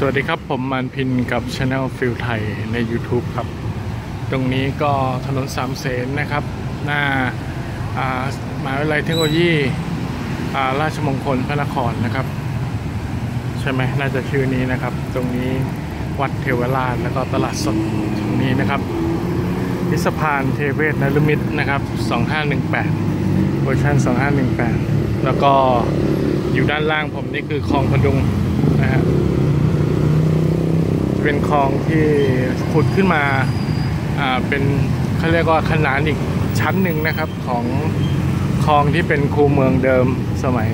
สวัสดีครับผมมันพินกับช anel ฟิลไทยใน YouTube ครับ ตรงนี้ก็ถนนสามเสนนะครับ หน้าอ่ามหาวิทยาลัยเทคโนโลยีอาราชมงคลพระนครนะครับ ใช่ไหมน่าจะชื่อนี้นะครับ ตรงนี้วัดเทวราชแล้วก็ตลาดสดตรงนี้นะครับพิสพานเทเวศนรุมิตรนะครับ 2518เวอร์ชัน2518 แล้วก็อยู่ด้านล่างผมนี่คือคลองพดุงนะฮะ เป็นคลองที่ขุดขึ้นมาอ่าเป็นเขาเรียกว่าขนานอีกชั้นหนึ่งนะครับของคลองที่เป็นคูเมืองเดิมสมัย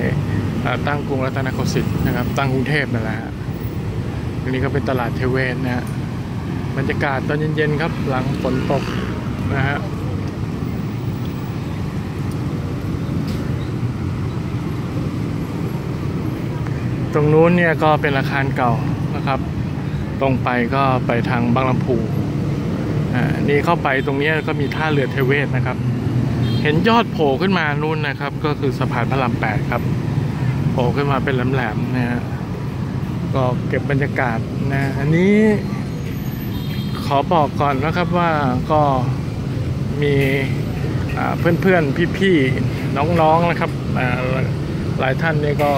ตั้งกรุงรัตนโกสินทร์นะครับ ตั้งกรุงเทพนั่นแหละฮะอันนี้ก็เป็นตลาดเทเวศนะฮะบรรยากาศตอนเย็นๆครับ หลังฝนตกนะฮะตรงนู้นเนี่ยก็เป็นอาคารเก่านะครับ ตรงไปก็ไปทางบางลำพูอ่านี่เข้าไปตรงนี้ก็มีท่าเรือเทเวศนะครับ เห็นยอดโผล่ขึ้นมานู่นนะครับ ก็คือสะพานพระรามแปดครับ โผล่ขึ้นมาเป็นแหลมๆนะฮะก็เก็บบรรยากาศนะอันนี้ขอบอกก่อนนะครับว่าก็มีเพื่อนๆพี่ๆน้องๆนะครับหลายท่านเนี่ยก็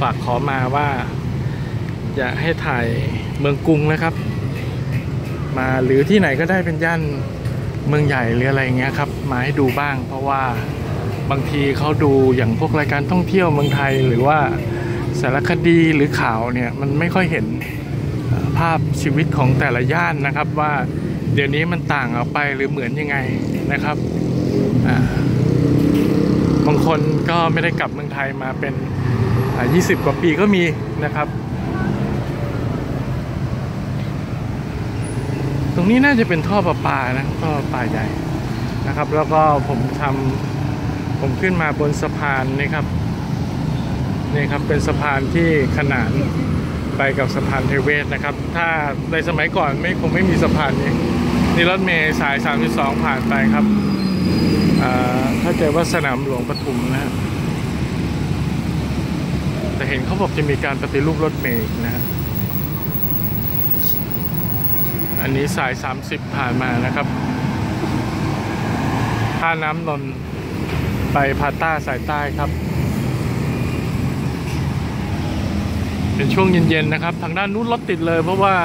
ฝากขอมาว่าอยากให้ถ่าย เมืองกรุงนะครับ มาหรือที่ไหนก็ได้เป็นย่านเมืองใหญ่หรืออะไรเงี้ยครับมาให้ดูบ้าง เพราะว่าบางทีเขาดูอย่างพวกรายการท่องเที่ยวเมืองไทยหรือว่าสารคดีหรือข่าวเนี่ยมันไม่ค่อยเห็นภาพชีวิตของแต่ละย่านนะครับว่าเดี๋ยวนี้มันต่างออกไปหรือเหมือนยังไงนะครับบางคนก็ไม่ได้กลับเมืองไทยมาเป็นอ่า20 กว่าปีก็มีนะครับ ตรงนี้น่าจะเป็นท่อประปานะท่อประปาใหญ่นะครับ แล้วก็ผมทำผมขึ้นมาบนสะพานนี่ครับนี่ครับเป็นสะพานที่ขนานไปกับสะพานเทเวศนะครับ ถ้าในสมัยก่อนไม่คงไม่มีสะพานนี้นี่รถเมย์สาย 32 ผ่านไปครับอ่าถ้าเจอว่าสนามหลวงปทุมนะฮะแต่เห็นเขาบอกจะมีการปฏิรูปรถเมย์นะฮะ อันนี้สาย 30 ผ่านมานะครับท่าน้ำนนท์ไปพาต้าสายใต้ครับ เป็นช่วงเย็นๆนะครับ ทางด้านนู้นรถติดเลย เพราะว่า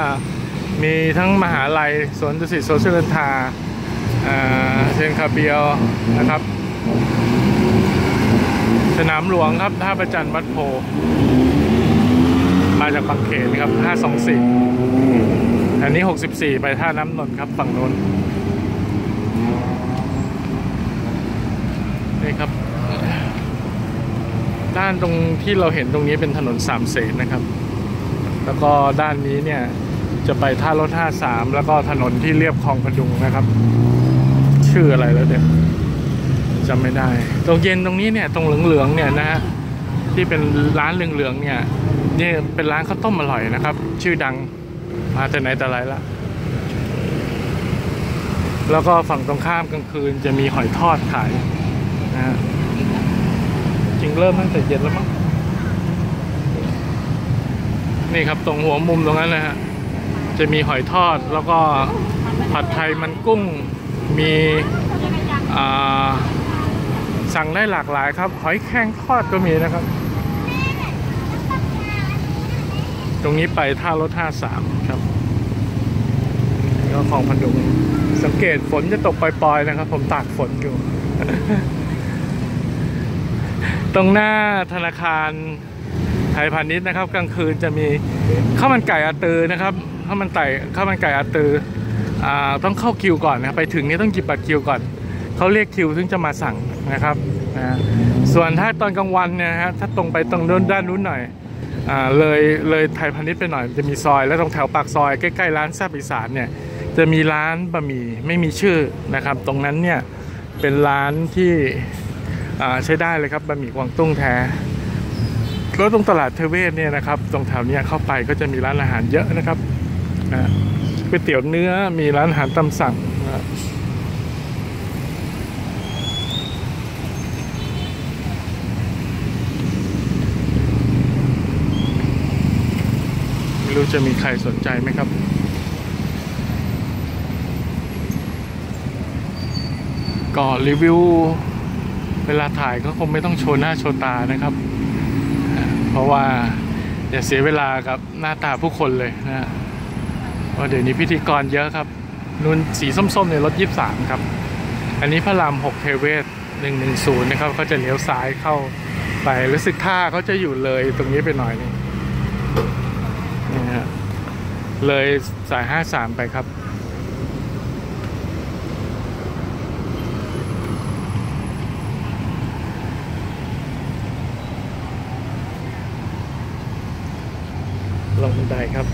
มีทั้งมหาลัยสวนดุสิตโซเชียลทาอ่าเซนคาเบียวนะครับ สนามหลวงครับ ท่าประจันวัดโพ มาจากบางเขนครับ 524 อันนี้ 64 ไปท่าน้ำนนท์ครับฝั่งโน้นนี่ครับ ด้านตรงที่เราเห็นตรงนี้เป็นถนนสามเสนนะครับ แล้วก็ด้านนี้เนี่ยจะไปท่ารถ53แล้วก็ถนนที่เรียบคลองพดุงนะครับ ชื่ออะไรแล้วเดี๋ยวจำไม่ได้ ตรงเย็นตรงนี้เนี่ยตรงเหลืองๆเนี่ยนะฮะที่เป็นร้านเหลืองๆเนี่ยนี่เป็นร้านข้าวต้มอร่อยนะครับ ชื่อดัง มาแต่ไหนแต่ไรละแล้วก็ฝั่งตรงข้ามกลางคืนจะมีหอยทอดขายนะฮะจริงเริ่มตั้งแต่เย็นแล้วมั้งนี่ครับตรงหัวมุมตรงนั้นนะฮะจะมีหอยทอดแล้วก็ผัดไทยมันกุ้งมีสั่งได้หลากหลายครับ หอยแครงทอดก็มีนะครับ ตรงนี้ไปท่ารถ 53 ครับก็ของพันดุงสังเกตฝนจะตกปล่อยๆนะครับ ผมตากฝนอยู่ ตรงหน้าธนาคารไทยพาณิชย์นะครับ กลางคืนจะมีข้าวมันไก่อาตือนะครับข้าวมันไก่ข้าวมันไก่อาตืออ่าต้องเข้าคิวก่อนนะไปถึงนี่ต้องหยิบบัตรคิวก่อนเขาเรียกคิวถึงจะมาสั่งนะครับอ่าส่วนถ้าตอนกลางวันเนี่ยฮะถ้าตรงไปตรงนู้นด้านนู้นหน่อย เลยเลยไทยพาณิชย์ไปหน่อยจะมีซอย แล้วตรงแถวปากซอยใกล้ๆร้านแซบอีสานเนี่ยจะมีร้านบะหมี่ไม่มีชื่อนะครับ ตรงนั้นเนี่ยเป็นร้านที่ใช้ได้เลยครับบะหมี่กวางตุ้งแท้แล้วตรงตลาดเทเวศเนี่ยนะครับ ตรงแถวนี้เข้าไปก็จะมีร้านอาหารเยอะนะครับก๋วยเตี๋ยวเนื้อมีร้านอาหารตามสั่งนะ ม่รู้จะมีใครสนใจไหมครับ ก็รีวิว เวลาถ่ายก็คงไม่ต้องโชว์หน้าโชว์ตานะครับ เพราะว่าอย่าเสียเวลากับหน้าตาผู้คนเลยนะเพราะเดี๋ยวนี้พิธีกรเยอะครับนุ่นสีส้มๆในรถยี่สามครับ อันนี้พระรามหกเทเวศหนึ่งหนึ่งศูนย์นะครับเขาจะเลี้ยวซ้ายเข้าไปรู้สึกท่าเขาจะอยู่เลยตรงนี้ไปหน่อยนึง เลยสายห้าสามไปครับ ลงบันไดครับ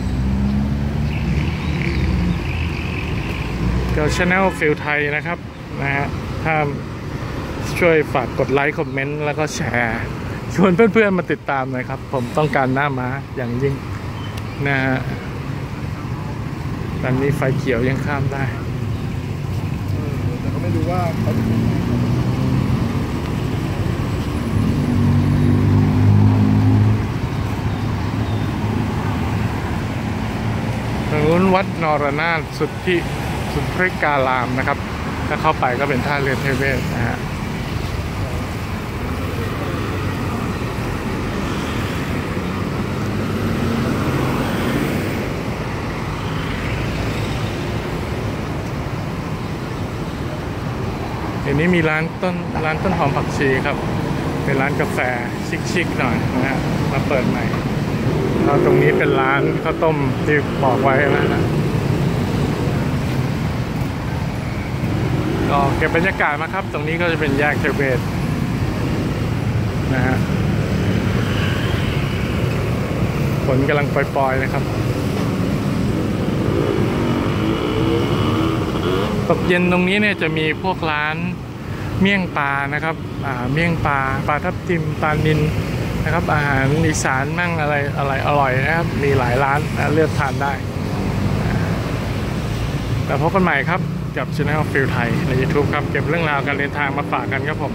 ก็ช anel ฟิลไทยนะครับนะฮะถ้าช่วยฝากกดไลค์คอมเมนต์แล้วก็แชร์ชวนเพื่อนๆมาติดตามหน่อยครับ ผมต้องการหน้าม้าอย่างยิ่งนะฮะ ตอนนี้ไฟเขียวยังข้ามได้แต่ก็ไม่รู้ว่าเขาทางนู้นวัดนรนาถสุดที่สุดพริการามนะครับ ถ้าเข้าไปก็เป็นท่าเรือเทเวศนะฮะเดี๋ ยวนี้มีร้านต้นร้านต้นหอมผักชีครับ เป็นร้านกาแฟชิคๆหน่อยนะฮะมาเปิดใหม่แล้วตรงนี้เป็นร้านข้าวต้มที่บอกไว้แล้วนะก็เก็บบรรยากาศมาครับ ตรงนี้ก็จะเป็นแยกเทเวศนะฮะฝนกำลังปล่อยๆนะครับ ตกเย็นตรงนี้เนี่ยจะมีพวกร้านเมี่ยงปลานะครับอ่าเมี่ยงปลาปลาทับทิมปลานินนะครับ อาหารอีสานมั่งอะไรอะไรอร่อยนะครับ มีหลายร้านนะเลือกทานได้ แล้วพบกันใหม่ครับกับช anel ฟิลไทยใน YouTube ครับ เก็บเรื่องราวการเดินทางมาฝากกันครับผม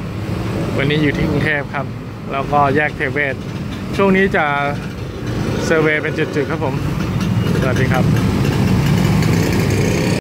วันนี้อยู่ที่กรุงเทพครับ แล้วก็แยกเทเวศ ช่วงนี้จะเซอร์เวย์เป็นจุดๆครับผม สวัสดีครับ